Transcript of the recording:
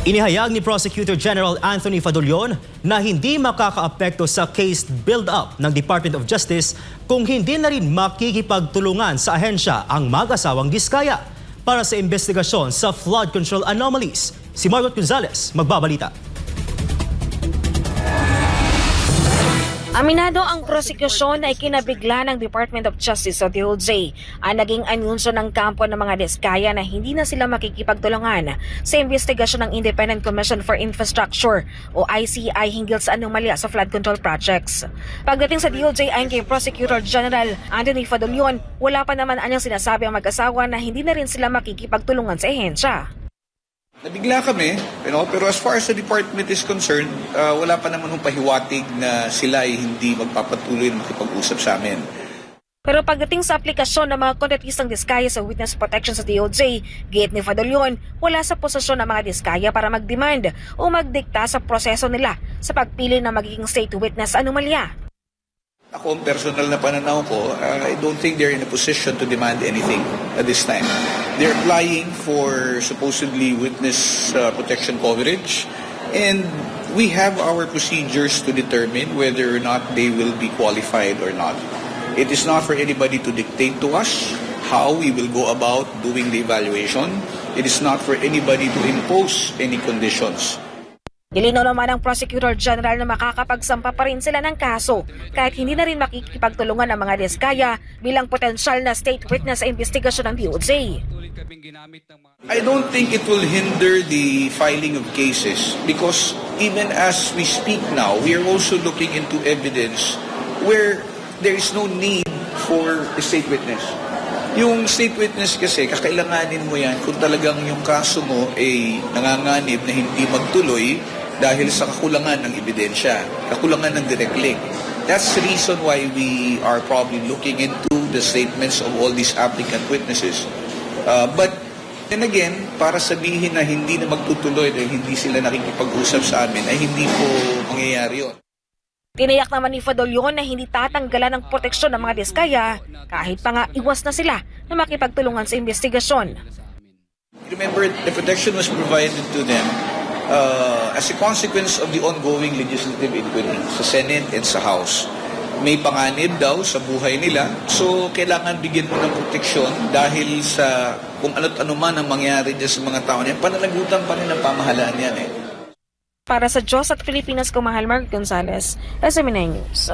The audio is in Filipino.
Inihayag ni Prosecutor General Anthony Fadulion na hindi makakaapekto sa case build-up ng Department of Justice kung hindi na rin makikipagtulungan sa ahensya ang mag-asawang diskaya para sa investigasyon sa flood control anomalies. Si Margot Gonzalez magbabalita. Aminado ang prosekusyon na ikinabigla ng Department of Justice o DOJ ang naging anunsyo ng kampo ng mga diskaya na hindi na sila makikipagtulungan sa investigasyon ng Independent Commission for Infrastructure o ICI hinggil sa anomalya sa flood control projects. Pagdating sa DOJ ayon kay Prosecutor General Anthony Fadulion, wala pa naman anyang sinasabi ang mag-asawa na hindi na rin sila makikipagtulungan sa ehensya. Nabigla kami, you know, pero as far as the department is concerned, uh, wala pa naman yung pahiwatig na sila ay hindi magpapatuloy na makipag-usap sa amin. Pero pagdating sa aplikasyon ng mga kontratistang diskaya sa witness protection sa DOJ, gate ni Fadolion, wala sa posisyon ng mga diskaya para mag-demand o magdikta sa proseso nila sa pagpili ng magiging state witness anomalya. Ako, ang personal na pananaw ko, uh, I don't think they're in a position to demand anything at this time. They're applying for supposedly witness uh, protection coverage, and we have our procedures to determine whether or not they will be qualified or not. It is not for anybody to dictate to us how we will go about doing the evaluation. It is not for anybody to impose any conditions. Nilinaw naman ng Prosecutor General na makakapagsampa pa rin sila ng kaso kahit hindi na rin makikipagtulungan ng mga diskaya bilang potensyal na state witness sa investigasyon ng DOJ. I don't think it will hinder the filing of cases because even as we speak now, we are also looking into evidence where there is no need for a state witness. Yung state witness kasi, kakailanganin mo yan kung talagang yung kaso mo ay nanganganib na hindi magtuloy dahil sa kakulangan ng ebidensya, kakulangan ng direct link. That's the reason why we are probably looking into the statements of all these applicant witnesses. Uh, but then again, para sabihin na hindi na magtutuloy dahil hindi sila nakikipag-usap sa amin, ay hindi po mangyayari yun. Tinayak naman ni Fadolion na hindi tatanggalan ng proteksyon ng mga diskaya kahit pa nga iwas na sila na makipagtulungan sa investigasyon. Remember, the protection was provided to them uh, as a consequence of the ongoing legislative inquiry sa Senate and sa House. May panganib daw sa buhay nila, so kailangan bigyan mo ng proteksyon dahil sa kung ano't ano man ang mangyari dyan sa mga tao niyan, pananagutan pa rin ang pamahalaan yan eh. Para sa Diyos at Pilipinas, kumahal Mark Gonzalez, SMNA News.